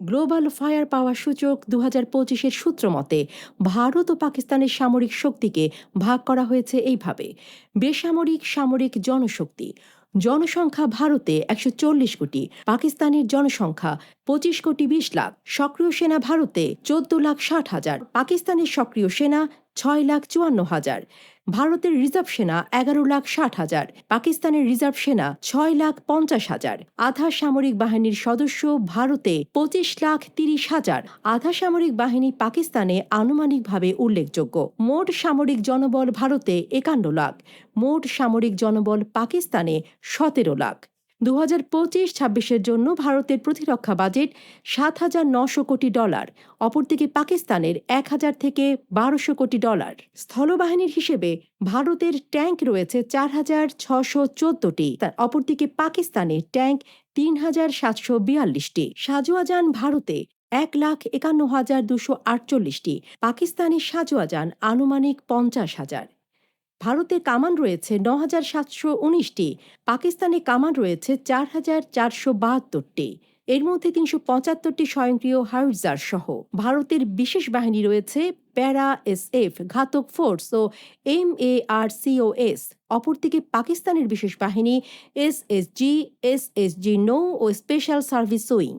Global fire পাওয়ার সূচক দু হাজার পঁচিশের সূত্র মতে, ভারত ও পাকিস্তানের সামরিক শক্তিকে ভাগ করা হয়েছে এইভাবে। বেসামরিক সামরিক জনশক্তি, জনসংখ্যা ভারতে একশো চল্লিশ কোটি, পাকিস্তানের জনসংখ্যা পঁচিশ কোটি বিশ লাখ, সক্রিয় সেনা ভারতে চোদ্দ লাখ ষাট হাজার, পাকিস্তানের সক্রিয় সেনা ছয় লাখ চুয়ান্ন হাজার। ভারতের রিজার্ভ সেনা এগারো লাখ ষাট হাজার। পাকিস্তানের রিজার্ভ সেনা ছয় লাখ পঞ্চাশ হাজার। আধা সামরিক বাহিনীর সদস্য ভারতে পঁচিশ লাখ তিরিশ হাজার। আধা সামরিক বাহিনী পাকিস্তানে আনুমানিকভাবে উল্লেখযোগ্য। মোট সামরিক জনবল ভারতে একান্ন লাখ। মোট সামরিক জনবল পাকিস্তানে সতেরো লাখ। দু হাজার পঁচিশ ছাব্বিশের জন্য ভারতের প্রতিরক্ষা বাজেট সাত হাজার নশো কোটি ডলার, অপরদিকে পাকিস্তানের এক হাজার থেকে বারোশো কোটি ডলার। স্থলবাহিনীর হিসেবে ভারতের ট্যাঙ্ক রয়েছে চার হাজার ছশো চোদ্দটি অপরদিকে পাকিস্তানে ট্যাঙ্ক তিন হাজার সাতশো বিয়াল্লিশটি। সাজোয়াজান ভারতে এক লাখ একান্ন হাজার দুশো আটচল্লিশটি, পাকিস্তানি সাজোয়াজান আনুমানিক পঞ্চাশ হাজার। ভারতে কামান রয়েছে ন হাজার সাতশো উনিশটি, পাকিস্তানে কামান রয়েছে চার হাজার চারশো বাহাত্তরটি। এর মধ্যে তিনশো পঁচাত্তরটি স্বয়ংক্রিয় হাউজার সহ। ভারতের বিশেষ বাহিনী রয়েছে প্যারা এস এফ ঘাতক ফোর্স ও এম এ আর সিওএস অপরদিকে পাকিস্তানের বিশেষ বাহিনী S S G S S G নৌ ও স্পেশাল সার্ভিস উইং